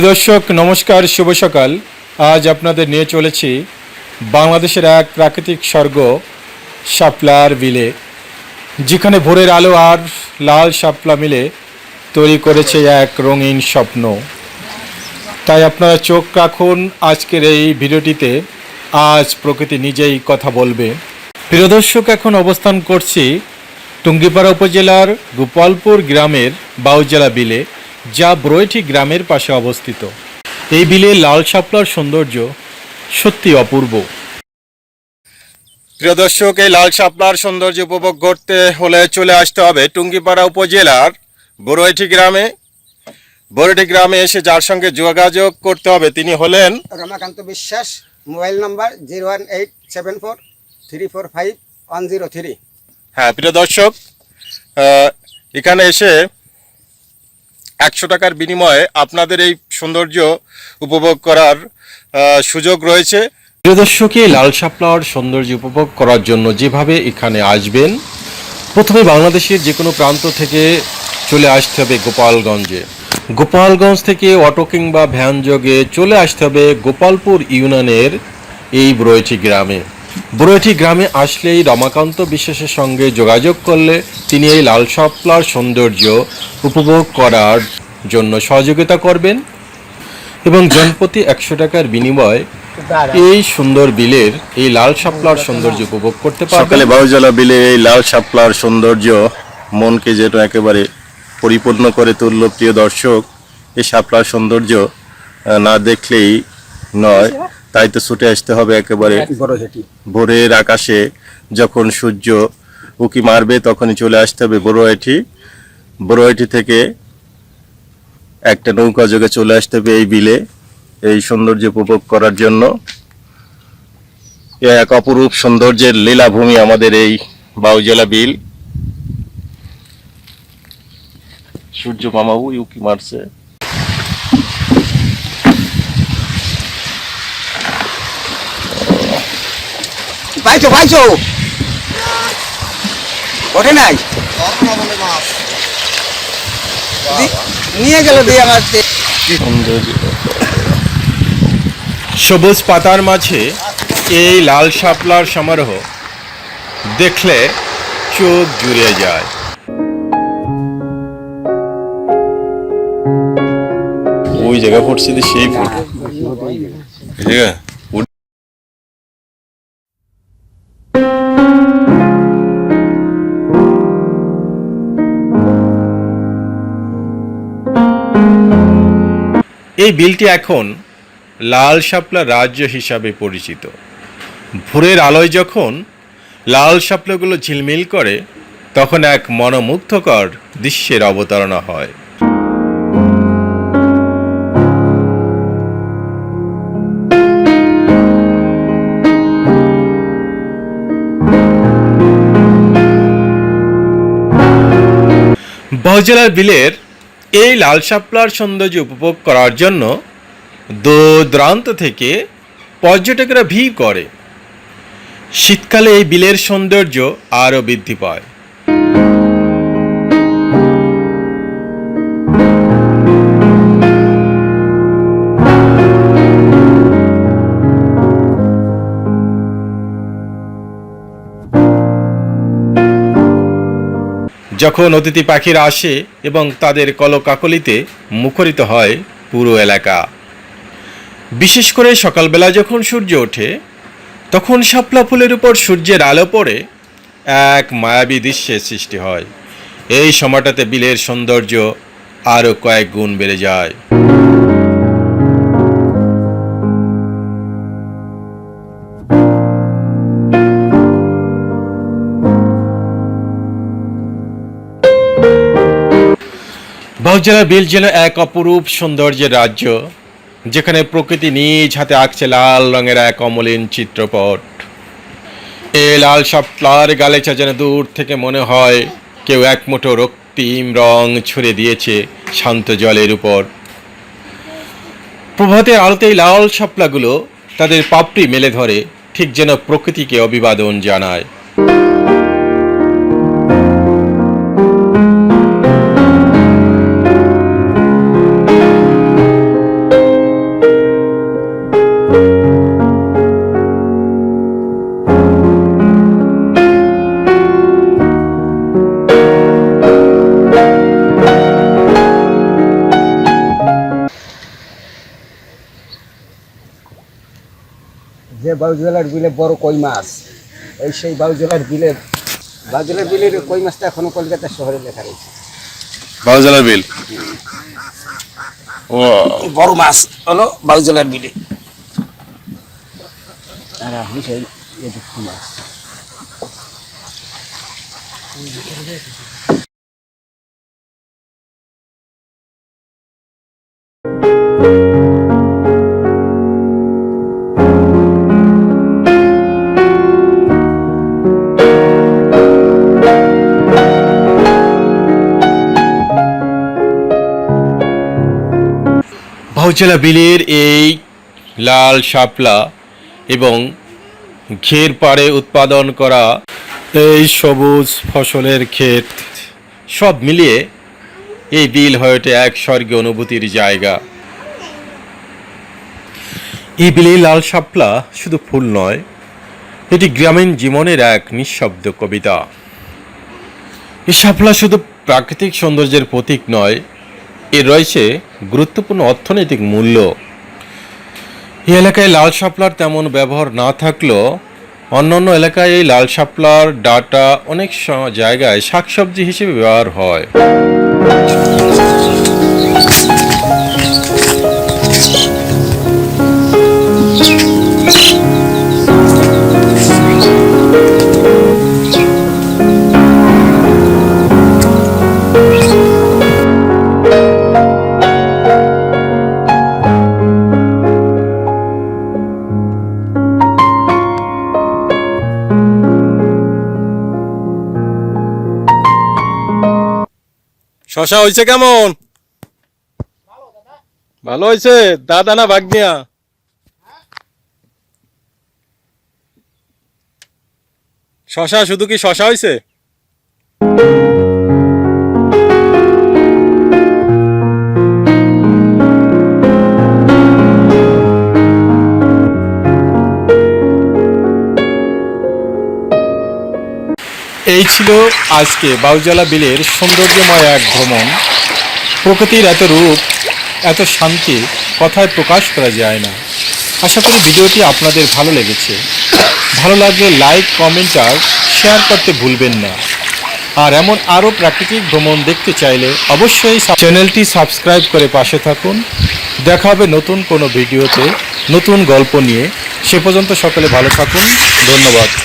প্রিয় দর্শক, নমস্কার, শুভ সকাল। আজ আপনাদের নিয়ে চলেছি বাংলাদেশের এক প্রাকৃতিক স্বর্গ, শাপলার বিলে। যেখানে ভোরের আলো আর লাল শাপলা মিলে তৈরি করেছে এক রঙিন স্বপ্ন। তাই আপনারা চোখ রাখুন, আজকের এই ভিডিওটিতে আজ প্রকৃতি নিজেই কথা বলবে। প্রিয় দর্শক, এখন অবস্থান করছি টুঙ্গিপাড়া উপজেলার গোপালপুর গ্রামের বাউজেলা বিলে। যা ব্রয়টি গ্রামের পাশে অবস্থিত। এই বিলে লাল শাপলার সৌন্দর্য সত্যি অপূর্ব। প্রিয় দর্শক এই লাল শাপলার সৌন্দর্য উপভোগ করতে হলে চলে আসতে হবে টুঙ্গিপাড়া উপজেলার বড়ইটি গ্রামে। বড়ইটি গ্রামে এসে যার সঙ্গে যোগাযোগ করতে হবে তিনি হলেন Ramakanta Biswas mobile number zero one eight seven four three four five one zero three. হ্যাঁ প্রিয় দর্শক এখানে এসে একশো টাকার বিনিময়ে আপনাদের এই সৌন্দর্য উপভোগ করার সুযোগ রয়েছে। প্রিয় দর্শক এই লাল শাপলার সৌন্দর্য উপভোগ করার জন্য যেভাবে এখানে আসবেন, প্রথমে বাংলাদেশের যে কোনো প্রান্ত থেকে চলে আসতে হবে গোপালগঞ্জে। গোপালগঞ্জ থেকে অটো কিংবা ভ্যান যোগে চলে আসতে হবে গোপালপুর ইউনিয়নের এই বরৈঠি গ্রামে। বরৈঠি গ্রামে আসলেই রমাকান্ত বিশ্বাসের সঙ্গে যোগাযোগ করলে তিনি এই লাল শাপলার সৌন্দর্য উপভোগ করার জন্য সহযোগিতা করবেন এবং জনপ্রতি একশো টাকার বিনিময়ে এই সুন্দর বিলের এই লাল শাপলার সৌন্দর্য উপভোগ করতে পারবেন। সকালে বাউজলা বিলে এই লাল শাপলার সৌন্দর্য মনকে যেন একেবারে পরিপূর্ণ করে তুলল। প্রিয় দর্শক এই শাপলার সৌন্দর্য না দেখলেই নয়। তাই তো ছুটে আসতে হবে একেবারে ভোরের আকাশে যখন সূর্য উকি মারবে তখনই চলে আসতে হবে বড়োয়াটি বড়োয়াটি থেকে একটা নৌকা যোগে চলে আসতে হবে এই বিলে এই সৌন্দর্য উপভোগ করার জন্য। এক অপরূপ সৌন্দর্যের লীলাভূমি আমাদের এই বাউজেলা বিল। সূর্য মামাবু উকি মারছে। পাইছো পাইছো ওঠে নাই? নিয়ে গেল আমার সবুজ পাতার মাঝে এই লাল শাপলার সমারোহ দেখলে চোখ জুড়ে যায়। ওই জায়গা পড়ছে সেই ফুল বিলটি এখন লাল শাপলা রাজ্য হিসাবে পরিচিত। ভোরের আলোয় যখন লাল শাপলাগুলো ঝিলমিল করে, তখন এক মনোমুগ্ধকর দৃশ্যের অবতারণা হয়। বহজলার বিলের এই লাল শাপলার সৌন্দর্য উপভোগ করার জন্য দূর দূরান্ত থেকে পর্যটকরা ভিড় করে। শীতকালে এই বিলের সৌন্দর্য আরও বৃদ্ধি পায়। যখন অতিথি পাখিরা আসে এবং তাদের কলকাকলিতে মুখরিত হয় পুরো এলাকা। বিশেষ করে সকালবেলা যখন সূর্য ওঠে, তখন শাপলা ফুলের উপর সূর্যের আলো পড়ে এক মায়াবী দৃশ্যের সৃষ্টি হয়। এই সময়টাতে বিলের সৌন্দর্য আরও কয়েক গুণ বেড়ে যায়। বহুজলা বিল যেন এক অপরূপ সৌন্দর্যের রাজ্য, যেখানে প্রকৃতি নিজ হাতে আঁকছে লাল রঙের এক অমলিন চিত্রপট। এ লাল শাপলার গালেচা যেন দূর থেকে মনে হয়, কেউ এক মুঠো রক্তিম রং ছুড়ে দিয়েছে শান্ত জলের উপর। প্রভাতের আলোতেই লাল শাপলাগুলো তাদের পাপড়ি মেলে ধরে, ঠিক যেন প্রকৃতিকে অভিবাদন জানায়। বাউজলার বিলে বড় কই মাছ। এই সেই বাউজলার বিলে বাউজলার বিলের কই মাছটা এখনও কলকাতা শহরে লেখা রয়েছে। বাউজালার বিল? ও বড় মাছ হলো বাউজলার বিলে। আর এখন সেই মাছ। বাউজালা বিলের এই লাল শাপলা এবং ঘের পাড়ে উৎপাদন করা এই সবুজ ফসলের ক্ষেত। সব মিলিয়ে এই বিল হয়ে ওঠে এক স্বর্গীয় অনুভূতির জায়গা। এই বিলে লাল শাপলা শুধু ফুল নয়, এটি গ্রামীণ জীবনের এক নিঃশব্দ কবিতা। এই শাপলা শুধু প্রাকৃতিক সৌন্দর্যের প্রতীক নয় এর রয়েছে গুরুত্বপূর্ণ অর্থনৈতিক মূল্য। এই এলাকায় লাল শাপলার তেমন ব্যবহার না থাকলেও অন্যান্য এলাকায় এই লাল শাপলার ডাটা অনেক জায়গায় শাকসবজি হিসেবে ব্যবহার হয়। শশা হয়েছে কেমন? ভালো হয়েছে দাদা না ভাগ্নিয়া? শশা শুধু কি শশা হয়েছে এই ছিল আজকে বাউজালা বিলের সৌন্দর্যময় এক ভ্রমণ। প্রকৃতির এত রূপ, এত শান্তি কথায় প্রকাশ করা যায় না। আশা করি ভিডিওটি আপনাদের ভালো লেগেছে। ভালো লাগলে লাইক, কমেন্ট আর শেয়ার করতে ভুলবেন না। আর এমন আরও প্রাকৃতিক ভ্রমণ দেখতে চাইলে অবশ্যই চ্যানেলটি সাবস্ক্রাইব করে পাশে থাকুন। দেখা হবে নতুন কোনো ভিডিওতে নতুন গল্প নিয়ে। সে পর্যন্ত সকলে ভালো থাকুন। ধন্যবাদ।